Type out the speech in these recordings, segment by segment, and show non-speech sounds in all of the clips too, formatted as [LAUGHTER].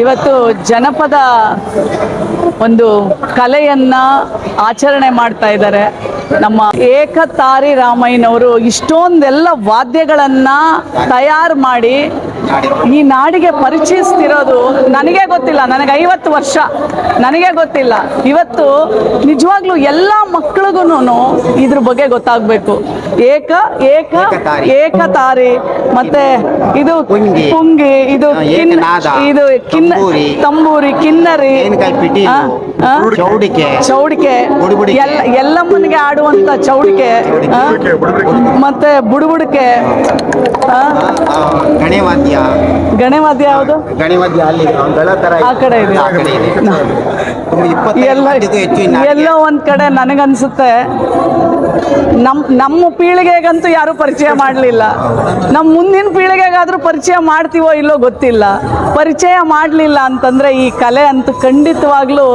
ಇವತ್ತು ಜನಪದ ಒಂದು ಕಲೆಯನ್ನ ಆಚರಣೆ ಮಾಡ್ತಾ ಇದ್ದಾರೆ. ನಮ್ಮ ಏಕತಾರಿ ರಾಮಯ್ಯನವರು ಇಷ್ಟೊಂದೆಲ್ಲ ವಾದ್ಯಗಳನ್ನ ತಯಾರು ಮಾಡಿ ಈ ನಾಡಿಗೆ ಪರಿಚಯಿಸ್ತಿರೋದು ನನಗೆ ಗೊತ್ತಿಲ್ಲ. ನನಗೆ ಐವತ್ತು ವರ್ಷ. ನನಗೆ ಗೊತ್ತಿಲ್ಲ. ಇವತ್ತು ನಿಜವಾಗ್ಲೂ ಎಲ್ಲ ಮಕ್ಳಿಗೂ ಇದ್ರ ಬಗ್ಗೆ ಗೊತ್ತಾಗ್ಬೇಕು. ಏಕ ಏಕ ಏಕತಾರಿ. ಏಕತಾರಿ. ಮತ್ತೆ ಇದು ಪುಂಗಿ. ಇದು ಕಿನ್ನ ಇದು ಕಿನ್ನ ತಂಬೂರಿ, ಕಿನ್ನರಿ? ಚೌಡಿಕೆ. ಚೌಡಿಕೆ. ಎಲ್ಲ ಎಲ್ಲಮ್ಮನಿಗೆ ಆಡುವಂತ ಚೌಡಿಕೆ? ಮತ್ತೆ ಬುಡುಬುಡಿಕೆ. ಆ? ಆ, ಮಧ್ಯ ಯಾವುದು? ಗಣೇವಾದ್ಯ ಅಲ್ಲಿ ತರ ಆ ಕಡೆ ಇದೆ. ಆ ಕಡೆ ಇದೆ. ತುಂಬ ಇಪ್ಪತ್ತೈದು ಎಲ್ಲ ಮಂದಿಗೂ ಹೆಚ್ಚು ಇನ್ನು ಎಲ್ಲೋ ಒಂದ್ ಕಡೆ ನನಗನ್ಸುತ್ತೆ. ನಮ್, ನಮ್ಮ ಪೀಳಿಗೆಗಂತೂ ಯಾರು ಪರಿಚಯ ಮಾಡಲಿಲ್ಲ. ನಮ್ಮ ಮುಂದಿನ ಪೀಳಿಗೆಗಾದರೂ ಪರಿಚಯ ಮಾಡ್ತೀವೋ ಇಲ್ಲೋ ಗೊತ್ತಿಲ್ಲ. ಪರಿಚಯ ಮಾಡಲಿಲ್ಲ ಅಂತಂದ್ರೆ ಈ ಕಲೆ ಅಂತೂ ಖಂಡಿತವಾಗ್ಲೂ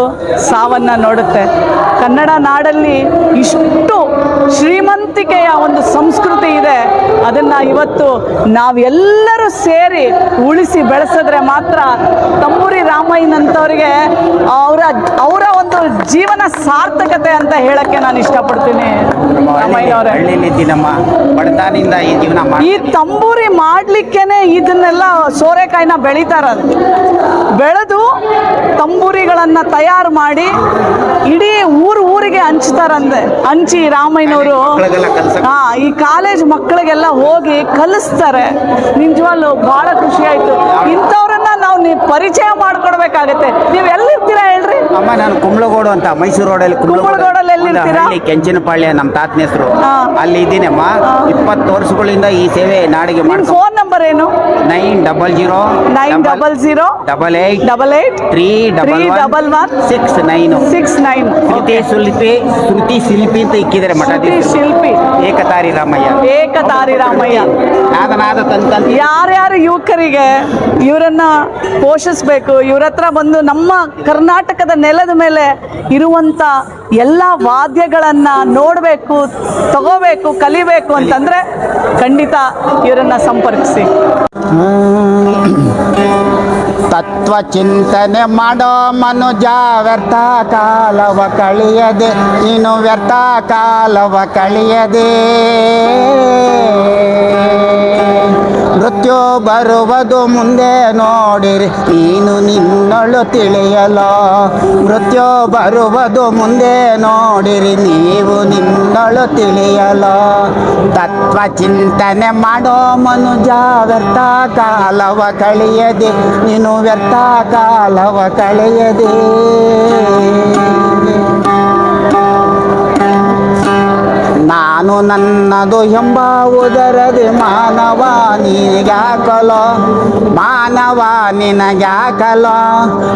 ಸಾವನ್ನ ನೋಡುತ್ತೆ. ಕನ್ನಡ ನಾಡಲ್ಲಿ ಇಷ್ಟು ಶ್ರೀಮಂತಿಕೆಯ ಒಂದು ಸಂಸ್ಕೃತಿ ಇದೆ. ಅದನ್ನ ಇವತ್ತು ನಾವೆಲ್ಲರೂ ಸೇರಿ ಉಳಿಸಿ ಬೆಳೆಸಿದ್ರೆ ಮಾತ್ರ ತಂಬೂರಿ ರಾಮಯ್ಯನಂಥವ್ರಿಗೆ ಅವರ ಅವರ ಒಂದು ಜೀವನ ಸಾರ್ಥಕತೆ ಅಂತ ಹೇಳಕ್ಕೆ ನಾನು ಇಷ್ಟಪಡ್ತೀನಿ. ನಮ್ಮ ಬಡತನದಿಂದ ಈ ಜೀವನ ಈ ತಂಬೂರಿ ಮಾಡ್ಲಿಕ್ಕೇನೆ ಇದನ್ನೆಲ್ಲ ಸೋರೆಕಾಯಿನ ಬೆಳಿತಾರ ಬೆಳೆದು ತಂಬೂರಿಗಳನ್ನ ತಯಾರು ಮಾಡಿ ಇಡೀ ಊರು ಊರಿಗೆ ಹಂಚ್ತಾರಂದೆ ಹಂಚಿ ರಾಮಯ್ಯನವರು. ಕಲ್ಸಕ್ಕೆ. ಹಾ ಈ ಕಾಲೇಜ್ ಮಕ್ಕಳಿಗೆಲ್ಲ ಹೋಗಿ ಕಲಿಸ್ತಾರೆ. ನಿಜವಾಗ್ಲು ಬಹಳ ಖುಷಿ ಆಯ್ತು. ಇಂಥವ್ರನ್ನ ನಾವು ನೀವು ಪರಿಚಯ ಮಾಡ್ಕೊಡ್ಬೇಕಾಗತ್ತೆ. ನೀವು ಎಲ್ಲಿರ್ತೀರಾ ಹೇಳ್ರಿ? ಅಮ್ಮ ನಾನು ಕುಂಬ್ಳಗೋಡು ಅಂತ ಮೈಸೂರು ರೋಡಲ್ಲಿ ಕುಂಬ್ಳಗೋಡಲ್ಲಿ ಎಲ್ಲಿರ್ತೀರಾ? ಕೆಂಚನಪಾಳ್ಯ ನಮ್ಮ ತಾತನ ಹೆಸರು. ಅಲ್ಲಿ ಇದ್ದೀನಮ್ಮ. ಇಪ್ಪತ್ತು ವರ್ಷಗಳಿಂದ ಈ ಸೇವೆ ನಾಡಿಗೆ ನಿಮ್ ಫೋನ್ ನಂಬರ್ ಏನು? Nine double zero nine double zero double eight double eight three three double double one six nine. Six nine. Shruti Shilpi Shruti Shilpi ಅಂತ ಇಕ್ಕಿದ್ದಾರೆ ಶ್ರುತಿ ಮಠಾಧೀಶರು ಶಿಲ್ಪಿ. ಏಕತಾರಿ ರಾಮಯ್ಯ. ಏಕತಾರಿ ರಾಮಯ್ಯ. ನಾದನಾದ ತಂತಂತ ಯಾರ್ಯಾರು ಯುವಕರಿಗೆ ಇವರನ್ನ ಪೋಷಿಸ್ಬೇಕು ಇವ್ರ ಹತ್ರ ಬಂದು ನಮ್ಮ ಕರ್ನಾಟಕದ ನೆಲದ ಮೇಲೆ ಇರುವಂತ ಎಲ್ಲ ವಾದ್ಯಗಳನ್ನ ನೋಡಬೇಕು, ತಗೋಬೇಕು, ಕಲಿಬೇಕು ಅಂತಂದ್ರೆ ಖಂಡಿತ ಇವರನ್ನು ಸಂಪರ್ಕಿಸಿ. ತತ್ವ ಚಿಂತನೆ ಮಾಡೋ ಮನುಜ ವ್ಯರ್ಥ ಕಾಲವ ಕಳಿಯದೆ ಇನ್ನು ವ್ಯರ್ಥ ಕಾಲವ ಕಳಿಯದೆ. ಮೃತ್ಯು ಬರುವುದು ಮುಂದೆ ನೋಡಿರಿ, ನೀನು ನಿನ್ನಳು ತಿಳಿಯಲ. ಮೃತ್ಯು ಬರುವುದು ಮುಂದೆ ನೋಡಿರಿ, ನೀವು ನಿನ್ನಳು ತಿಳಿಯಲ. ತತ್ವ ಚಿಂತನೆ ಮಾಡೋ ಮನುಜ ವ್ಯರ್ಥ ಕಾಲವ ಕಳೆಯದೆ, ನೀನು ವ್ಯರ್ಥ ಕಾಲವ ಕಳೆಯದೆ. ನನ್ನದು ಎಂಬ ಉದರದೆ ಮಾನವ ನಿನಗ್ಯಾಕಲೋ ಮಾನವ ನಿನಗ್ಯಾಕಲೋ,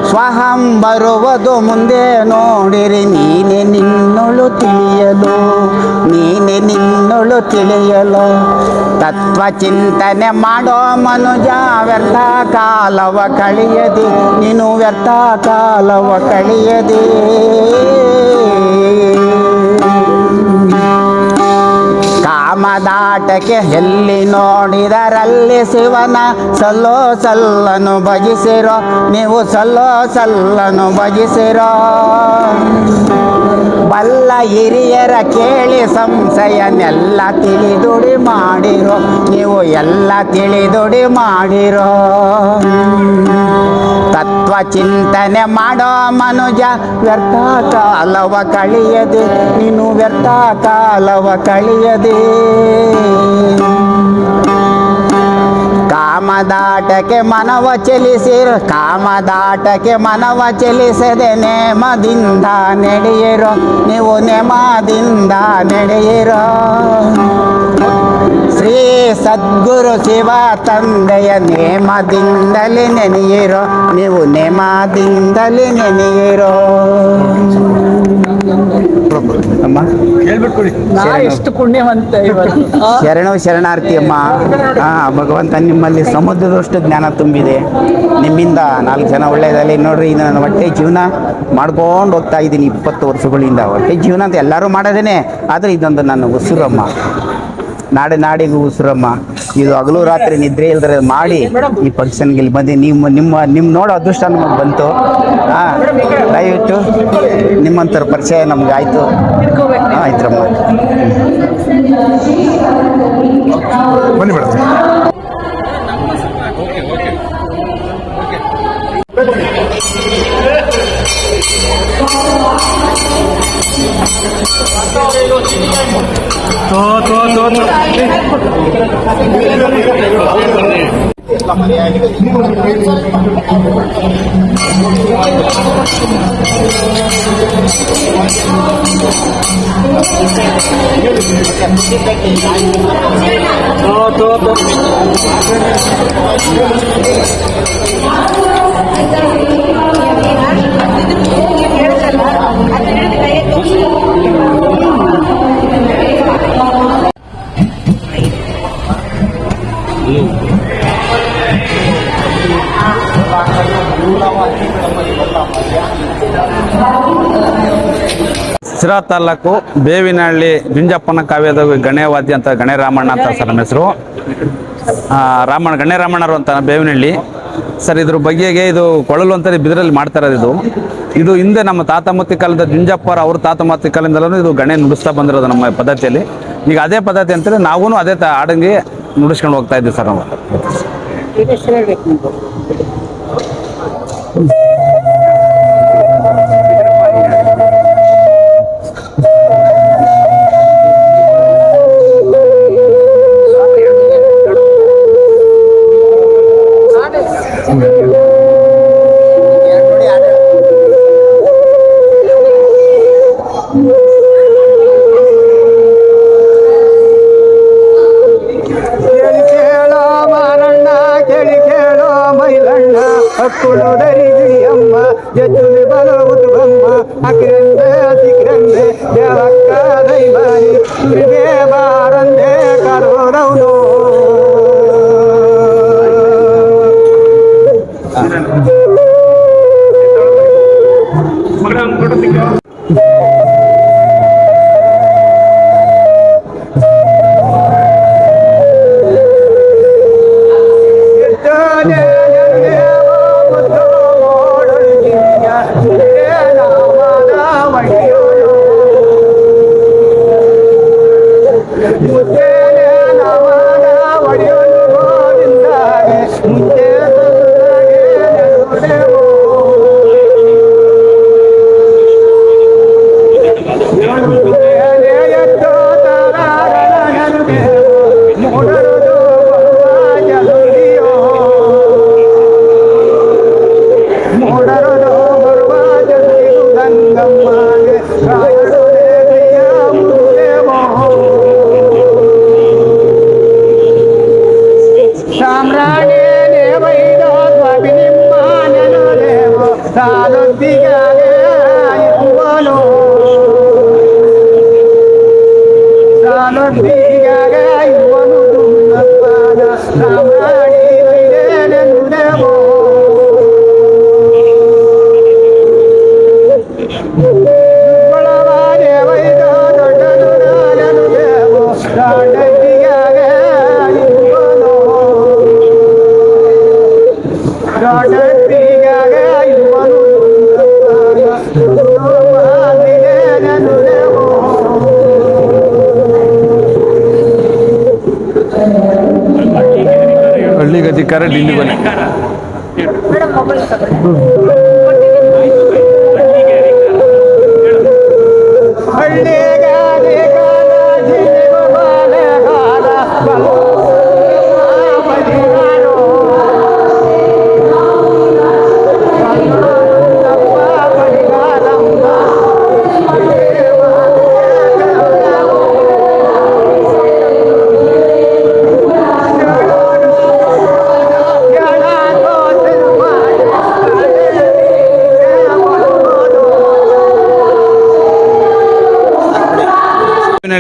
ಸ್ವಹಂ ಬರುವುದು ಮುಂದೆ ನೋಡಿರಿ, ನೀನೆ ನಿನ್ನೊಳು ತಿಳಿಯಲು, ನೀನೆ ನಿನ್ನೊಳು ತಿಳಿಯಲು. ತತ್ವ ಚಿಂತನೆ ಮಾಡೋ ಮನುಜ ವ್ಯರ್ಥ ಕಾಲವ ಕಳಿಯದೆ, ನೀನು ವ್ಯರ್ಥ ಕಾಲವ ಕಳೆಯದೆ. Tá. ಕಾಮದಾಟಕ್ಕೆ ಎಲ್ಲಿ ನೋಡಿದರಲ್ಲಿ ಶಿವನ ಸಲ್ಲೋ ಸಲ್ಲನು ಭಜಿಸಿರೋ, ನೀವು ಸಲ್ಲೋ ಸಲ್ಲನು ಭಜಿಸಿರೋ. ಬಲ್ಲ ಹಿರಿಯರ ಕೇಳಿ ಸಂಶಯನೆಲ್ಲ ತಿಳಿದುಡಿ ಮಾಡಿರೋ, ನೀವು ಎಲ್ಲ ತಿಳಿದುಡಿ ಮಾಡಿರೋ. ತತ್ವ ಚಿಂತನೆ ಮಾಡೋ ಮನುಜ ವ್ಯರ್ಥ ಕಾಲವ ಕಳಿಯದೆ, ನೀನು ವ್ಯರ್ಥ ಕಾಲವ ಕಳಿಯದೆ. ಕಾಮದಾಟಕ್ಕೆ ಮನವ ಚಲಿಸಿರೋ, ಕಾಮದಾಟಕ್ಕೆ ಮನವ ಚಲಿಸದೆ ನೇಮದಿಂದ ನಡೆಯಿರೋ, ನೀವು ನೇಮದಿಂದ ನಡೆಯಿರೋ. ಶ್ರೀ ಸದ್ಗುರು ಶಿವ ತಂದೆಯ ನೇಮದಿಂದಲೇ ನೆನೆಯಿರೋ, ನೀವು ನೇಮದಿಂದಲೇ ನೆನೆಯಿರೋ. ಅಮ್ಮ? ನಾ ಎಷ್ಟು ಪುಣ್ಯವಂತ ಇವತ್ತು. [LAUGHS] ಶರಣು ಶರಣಾರ್ಥಿ ಅಮ್ಮ. ಹಾ ಭಗವಂತ ನಿಮ್ಮಲ್ಲಿ ಸಮುದ್ರದಷ್ಟು ಜ್ಞಾನ ತುಂಬಿದೆ. ನಿಮ್ಮಿಂದ ನಾಲ್ಕು ಜನ ಒಳ್ಳೆಯದಲ್ಲಿ ನೋಡ್ರಿ ಇದು ನನ್ನ ಹೊಟ್ಟೆ ಜೀವನ ಮಾಡ್ಕೊಂಡು ಹೋಗ್ತಾ ಇದ್ದೀನಿ ಇಪ್ಪತ್ತು ವರ್ಷಗಳಿಂದ. ಹೊಟ್ಟೆ ಜೀವನ ಅಂತ ಎಲ್ಲರೂ ಮಾಡೋದೇನೆ ಆದರೆ ಇದೊಂದು ನನ್ನ ಉಸಿರಮ್ಮ. ನಾಡೆ ನಾಡಿಗೂ ಉಸಿರಮ್ಮ. ಇದು ಹಗಲು ರಾತ್ರಿ ನಿದ್ರೆ ಇಲ್ದ್ರೆ ಮಾಡಿ ಈ ಫಂಕ್ಷನ್ಗೆ ಇಲ್ಲಿ ಬಂದು. ನಿಮ್ಮ ನಿಮ್ಮ ನಿಮ್ಮ ನೋಡೋ ಅದೃಷ್ಟ ನಮಗೆ ಬಂತು. ಹಾಂ ದಯವಿಟ್ಟು ನಿಮ್ಮಂಥರ ಪರಿಚಯ ನಮ್ಗೆ ಆಯಿತು. Tốt, tốt, tốt. Tốt, tốt, tốt. Thank you. ಸಿರಾ ತಾಲೂಕು ಬೇವಿನಹಳ್ಳಿ ಜುಂಜಪ್ಪನ ಕಾವ್ಯದ ಗಣೇವಾದ್ಯ ಅಂತ ಗಣೇ ರಾಮಣ್ಣ ಅಂತ ಸರ್ ನಮ್ಮ ಹೆಸರು. ರಾಮಣ್ಣ ಗಣೇ ರಾಮಣ್ಣರು ಅಂತ ಬೇವಿನಹಳ್ಳಿ. ಸರ್, ಇದ್ರ ಬಗ್ಗೆಗೆ ಇದು ಕೊಳಲು ಅಂತ ಬಿದಿರಲ್ಲಿ ಮಾಡ್ತಾ ಇರೋದು ಇದು. ಇದು ಹಿಂದೆ ನಮ್ಮ ತಾತ ಮತ್ತಿ ಕಾಲದ ಜುಂಜಪ್ಪರ ಅವ್ರ ತಾತ ಮತ್ತಿ ಕಾಲದಿಂದಲೂ ಇದು ಗಣೆ ನುಡಿಸ್ತಾ ಬಂದಿರೋದು ನಮ್ಮ ಪದ್ಧತಿಯಲ್ಲಿ. ಈಗ ಅದೇ ಪದ್ಧತಿ ಅಂತೇಳಿ ನಾವೂ ಅದೇ ತ ಹಾಡಂಗೆ ನುಡಿಸ್ಕೊಂಡು ಹೋಗ್ತಾ ಇದ್ದೀವಿ ಸರ್ ನಾವು? హక్కులు ధరించి అమ్మ జట్టుని బలవుతు అమ్మ ಹಳ್ಳಿ ಅಧಿಕಾರ ಡಿಲ್ಲಿ ಬನ್ನಿ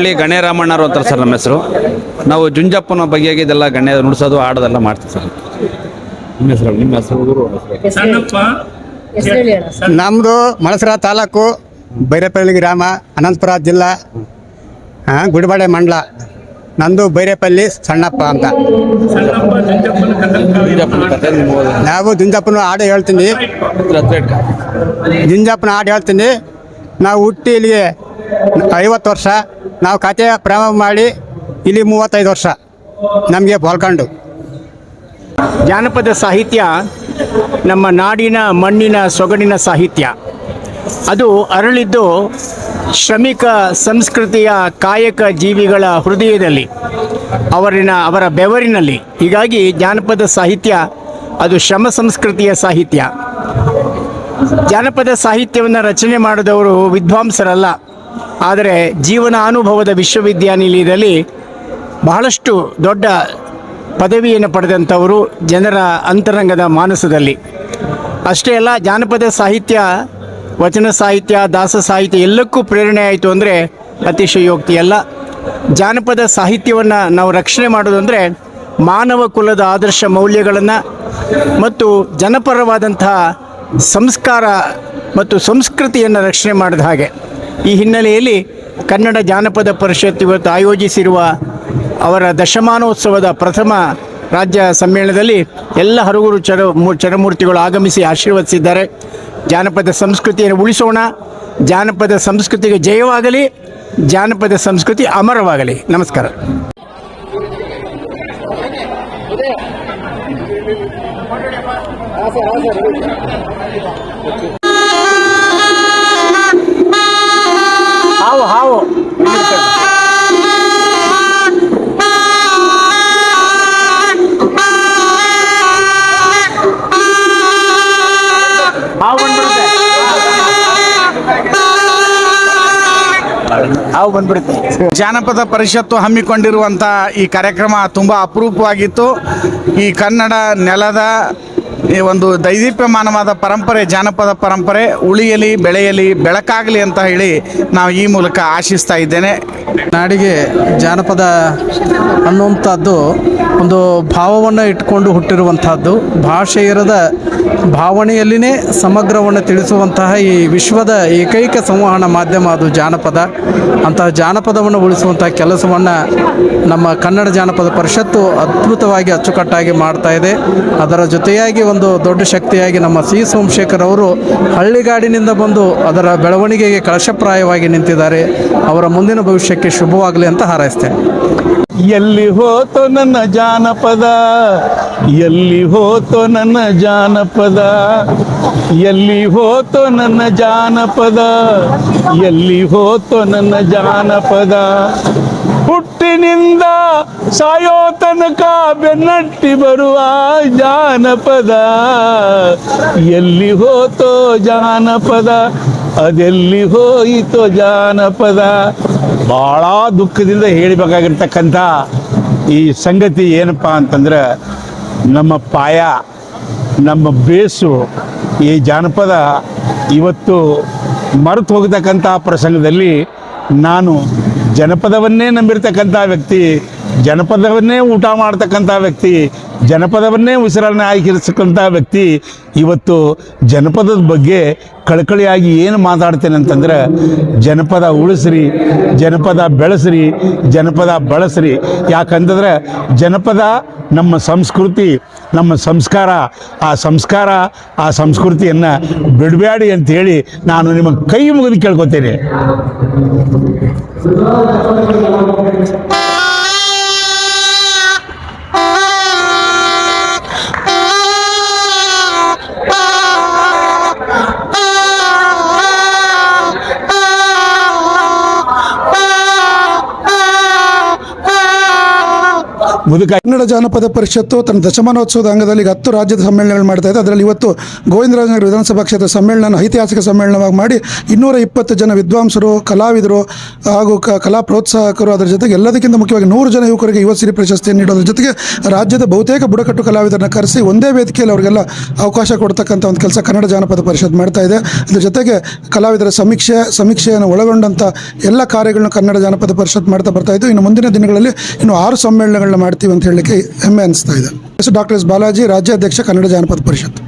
ಬೇವಿನಹಳ್ಳಿ ಗಣೇ ರಾಮಣ್ಣರು ಅಂತಾರೆ ಸರ್ ನಮ್ಮ ಹೆಸರು. ನಾವು ಜುಂಜಪ್ಪನ ಬಗ್ಗೆ ಇದೆಲ್ಲ ಗಣ್ಯ ನುಡಿಸೋದು ಆಡೋದೆಲ್ಲ ಮಾಡ್ತೀವಿ ಸರ್. ನಿಮ್ಮ ಹೆಸರು ನಿಮ್ಮ ಹೆಸರು ನಮ್ಮದು ಮಳಸರ ತಾಲೂಕು ಬೈರೇಪಲ್ಲಿ ಗ್ರಾಮ ಅನಂತಪುರ ಜಿಲ್ಲಾ ಹಾಂ ಗುಡಿಬಾಡೆ ಮಂಡಲ. ನಂದು ಬೈರೇಪಲ್ಲಿ ಸಣ್ಣಪ್ಪ ಅಂತ. ನಾವು ಜುಂಜಪ್ಪನ ಹಾಡು ಹೇಳ್ತೀನಿ. ಜುಂಜಪ್ಪನ ಹಾಡು ಹೇಳ್ತೀನಿ. ನಾವು ಹುಟ್ಟಿ ಇಲ್ಲಿಗೆ ಐವತ್ತು ವರ್ಷ. ನಾವು ಕತೆ ಪ್ರಾರಂಭ ಮಾಡಿ ಇಲ್ಲಿ ಮೂವತ್ತೈದು ವರ್ಷ. ನಮಗೆ ಬೊಲ್ಕೊಂಡು. ಜಾನಪದ ಸಾಹಿತ್ಯ ನಮ್ಮ ನಾಡಿನ ಮಣ್ಣಿನ ಸೊಗಡಿನ ಸಾಹಿತ್ಯ. ಅದು ಅರಳಿದ್ದು ಶ್ರಮಿಕ ಸಂಸ್ಕೃತಿಯ ಕಾಯಕ ಜೀವಿಗಳ ಹೃದಯದಲ್ಲಿ, ಅವರಿನ ಅವರ ಬೆವರಿನಲ್ಲಿ. ಹೀಗಾಗಿ ಜಾನಪದ ಸಾಹಿತ್ಯ ಅದು ಶ್ರಮ ಸಂಸ್ಕೃತಿಯ ಸಾಹಿತ್ಯ. ಜಾನಪದ ಸಾಹಿತ್ಯವನ್ನು ರಚನೆ ಮಾಡಿದವರು ವಿದ್ವಾಂಸರಲ್ಲ. ಆದರೆ ಜೀವನ ಅನುಭವದ ವಿಶ್ವವಿದ್ಯಾನಿಲಯದಲ್ಲಿ ಬಹಳಷ್ಟು ದೊಡ್ಡ ಪದವಿಯನ್ನು ಪಡೆದಂಥವರು ಜನರ ಅಂತರಂಗದ ಮಾನಸದಲ್ಲಿ. ಅಷ್ಟೇ ಅಲ್ಲ, ಜಾನಪದ ಸಾಹಿತ್ಯ, ವಚನ ಸಾಹಿತ್ಯ, ದಾಸ ಸಾಹಿತ್ಯ ಎಲ್ಲಕ್ಕೂ ಪ್ರೇರಣೆ ಆಯಿತು ಅಂದರೆ ಅತಿಶಯೋಕ್ತಿಯಲ್ಲ. ಜಾನಪದ ಸಾಹಿತ್ಯವನ್ನು ನಾವು ರಕ್ಷಣೆ ಮಾಡೋದಂದರೆ ಮಾನವ ಕುಲದ ಆದರ್ಶ ಮೌಲ್ಯಗಳನ್ನು ಮತ್ತು ಜನಪರವಾದಂತಹ ಸಂಸ್ಕಾರ ಮತ್ತು ಸಂಸ್ಕೃತಿಯನ್ನು ರಕ್ಷಣೆ ಮಾಡಿದ ಹಾಗೆ. ಈ ಹಿನ್ನೆಲೆಯಲ್ಲಿ ಕನ್ನಡ ಜಾನಪದ ಪರಿಷತ್ ಇವತ್ತು ಆಯೋಜಿಸಿರುವ ಅವರ ದಶಮಾನೋತ್ಸವದ ಪ್ರಥಮ ರಾಜ್ಯ ಸಮ್ಮೇಳನದಲ್ಲಿ ಎಲ್ಲ ಹರುಗುರು ಚರ ಚರಮೂರ್ತಿಗಳು ಆಗಮಿಸಿ ಆಶೀರ್ವದಿಸಿದ್ದಾರೆ. ಜಾನಪದ ಸಂಸ್ಕೃತಿಯನ್ನು ಉಳಿಸೋಣ. ಜಾನಪದ ಸಂಸ್ಕೃತಿಗೆ ಜಯವಾಗಲಿ. ಜಾನಪದ ಸಂಸ್ಕೃತಿ ಅಮರವಾಗಲಿ. ನಮಸ್ಕಾರ. ಹಾವು ಹಾವು. ಹಾವು ಹಾವು ಬಂದ್ಬಿಡುತ್ತೆ. ಜಾನಪದ ಪರಿಷತ್ತು ಹಮ್ಮಿಕೊಂಡಿರುವಂಥ ಈ ಕಾರ್ಯಕ್ರಮ ತುಂಬ ಅಪರೂಪವಾಗಿತ್ತು. ಈ ಕನ್ನಡ ನೆಲದ ಈ ಒಂದು ದೈದೀಪ್ಯಮಾನವಾದ ಪರಂಪರೆ, ಜಾನಪದ ಪರಂಪರೆ ಉಳಿಯಲಿ, ಬೆಳೆಯಲಿ, ಬೆಳಕಾಗಲಿ ಅಂತ ಹೇಳಿ ನಾವು ಈ ಮೂಲಕ ಆಶಿಸ್ತಾ ಇದ್ದೇನೆ. ನಾಡಿಗೆ ಜಾನಪದ ಅನ್ನುವಂಥದ್ದು ಒಂದು ಭಾವವನ್ನು ಇಟ್ಕೊಂಡು ಹುಟ್ಟಿರುವಂತಹದ್ದು ಭಾಷೆ ಇರದ ಭಾವನೆಯಲ್ಲಿನೇ ಸಮಗ್ರವನ್ನು ತಿಳಿಸುವಂತಹ ಈ ವಿಶ್ವದ ಏಕೈಕ ಸಂವಹನ ಮಾಧ್ಯಮ ಅದು ಜಾನಪದ. ಅಂತಹ ಜಾನಪದವನ್ನು ಉಳಿಸುವಂತಹ ಕೆಲಸವನ್ನು ನಮ್ಮ ಕನ್ನಡ ಜಾನಪದ ಪರಿಷತ್ತು ಅದ್ಭುತವಾಗಿ ಅಚ್ಚುಕಟ್ಟಾಗಿ ಮಾಡ್ತಾ ಇದೆ. ಅದರ ಜೊತೆಯಾಗಿ ಒಂದು ದೊಡ್ಡ ಶಕ್ತಿಯಾಗಿ ನಮ್ಮ ಸಿ ಸೋಮಶೇಖರ್ ಅವರು ಹಳ್ಳಿಗಾಡಿನಿಂದ ಬಂದು ಅದರ ಬೆಳವಣಿಗೆಗೆ ಕಳಶಪ್ರಾಯವಾಗಿ ನಿಂತಿದ್ದಾರೆ. ಅವರ ಮುಂದಿನ ಭವಿಷ್ಯಕ್ಕೆ ಶುಭವಾಗಲಿ ಅಂತ ಹಾರೈಸ್ತೇನೆ. ಎಲ್ಲಿ ಹೋತೋ ನನ್ನ ಜಾನಪದ, ಎಲ್ಲಿ ಹೋತೋ ನನ್ನ ಜಾನಪದ, ಎಲ್ಲಿ ಹೋತೋ ನನ್ನ ಜಾನಪದ, ಎಲ್ಲಿ ಹೋತೋ ನನ್ನ ಜಾನಪದ. ಹುಟ್ಟಿನಿಂದ ಸಾಯೋ ತನಕ ಬೆನ್ನಟ್ಟಿ ಬರುವ ಜಾನಪದ. ಎಲ್ಲಿ ಹೋತೋ ಜಾನಪದ, ಅದೆಲ್ಲಿ ಹೋಯಿತೋ ಜಾನಪದ. ಭಾಳ ದುಃಖದಿಂದ ಹೇಳಬೇಕಾಗಿರ್ತಕ್ಕಂಥ ಈ ಸಂಗತಿ ಏನಪ್ಪ ಅಂತಂದ್ರೆ, ನಮ್ಮ ಪಾಯ, ನಮ್ಮ ಬೇಸು ಈ ಜಾನಪದ ಇವತ್ತು ಮರೆತು ಹೋಗತಕ್ಕಂಥ ಪ್ರಸಂಗದಲ್ಲಿ ನಾನು ಜನಪದವನ್ನೇ ನಂಬಿರ್ತಕ್ಕಂಥ ವ್ಯಕ್ತಿ, ಜನಪದವನ್ನೇ ಊಟ ಮಾಡ್ತಕ್ಕಂಥ ವ್ಯಕ್ತಿ, ಜನಪದವನ್ನೇ ಉಸಿರನ್ನ ಆಯ್ಕಿರ್ತಕ್ಕಂಥ ವ್ಯಕ್ತಿ, ಇವತ್ತು ಜನಪದದ ಬಗ್ಗೆ ಕಳಕಳಿಯಾಗಿ ಏನು ಮಾತಾಡ್ತೇನೆ ಅಂತಂದ್ರೆ, ಜನಪದ ಉಳಿಸ್ರಿ, ಜನಪದ ಬೆಳೆಸ್ರಿ, ಜನಪದ ಬಳಸ್ರಿ. ಯಾಕಂತಂದ್ರೆ, ಜನಪದ ನಮ್ಮ ಸಂಸ್ಕೃತಿ, ನಮ್ಮ ಸಂಸ್ಕಾರ, ಆ ಸಂಸ್ಕಾರ, ಆ ಸಂಸ್ಕೃತಿಯನ್ನು ಬಿಡಬೇಡಿ ಅಂತೇಳಿ ನಾನು ನಿಮಗೆ ಕೈ ಮುಗಿದು ಕೇಳ್ಕೊತೇನೆ. ಮುದುಕ. ಕನ್ನಡ ಜಾನಪದ ಪರಿಷತ್ತು ತನ್ನ ದಶಮಾನೋತ್ಸವದ ಅಂಗದಲ್ಲಿ ಹತ್ತು ರಾಜ್ಯದ ಸಮ್ಮೇಳನಗಳು ಮಾಡ್ತಾ ಇದೆ. ಅದರಲ್ಲಿ ಇವತ್ತು ಗೋವಿಂದರಾಜನಗರ ವಿಧಾನಸಭಾ ಕ್ಷೇತ್ರ ಸಮ್ಮೇಳನ ಐತಿಹಾಸಿಕ ಸಮ್ಮೇಳನವಾಗಿ ಮಾಡಿ ಇನ್ನೂರ ಇಪ್ಪತ್ತು ಜನ ವಿದ್ವಾಂಸರು, ಕಲಾವಿದರು ಹಾಗೂ ಕಲಾ ಪ್ರೋತ್ಸಾಹಕರು ಅದರ ಜೊತೆಗೆ ಎಲ್ಲದಕ್ಕಿಂತ ಮುಖ್ಯವಾಗಿ ನೂರು ಜನ ಯುವಕರಿಗೆ ಯುವ ಸಿರಿ ಪ್ರಶಸ್ತಿಯನ್ನು ನೀಡೋದ್ರ ಜೊತೆಗೆ ರಾಜ್ಯದ ಬಹುತೇಕ ಬುಡಕಟ್ಟು ಕಲಾವಿದರನ್ನ ಕರೆಸಿ ಒಂದೇ ವೇದಿಕೆಯಲ್ಲಿ ಅವರಿಗೆಲ್ಲ ಅವಕಾಶ ಕೊಡ್ತಕ್ಕಂಥ ಒಂದು ಕೆಲಸ ಕನ್ನಡ ಜಾನಪದ ಪರಿಷತ್ ಮಾಡ್ತಾ ಇದೆ. ಅದ್ರ ಜೊತೆಗೆ ಕಲಾವಿದರ ಸಮೀಕ್ಷೆ, ಸಮೀಕ್ಷೆಯನ್ನು ಒಳಗೊಂಡಂಥ ಎಲ್ಲ ಕಾರ್ಯಗಳನ್ನು ಕನ್ನಡ ಜಾನಪದ ಪರಿಷತ್ ಮಾಡ್ತಾ ಬರ್ತಾ ಇದ್ದು ಇನ್ನು ಮುಂದಿನ ದಿನಗಳಲ್ಲಿ ಇನ್ನು ಆರು ಸಮ್ಮೇಳನಗಳನ್ನ ಮಾಡ್ತೀವಿ ಅಂತ ಹೇಳಲಿಕ್ಕೆ ಹೆಮ್ಮೆ ಅನಿಸ್ತಾ ಇದೆ. Doctor S. ಬಾಲಾಜಿ ರಾಜ್ಯಾಧ್ಯಕ್ಷ ಕನ್ನಡ ಜಾನಪದ ಪರಿಷತ್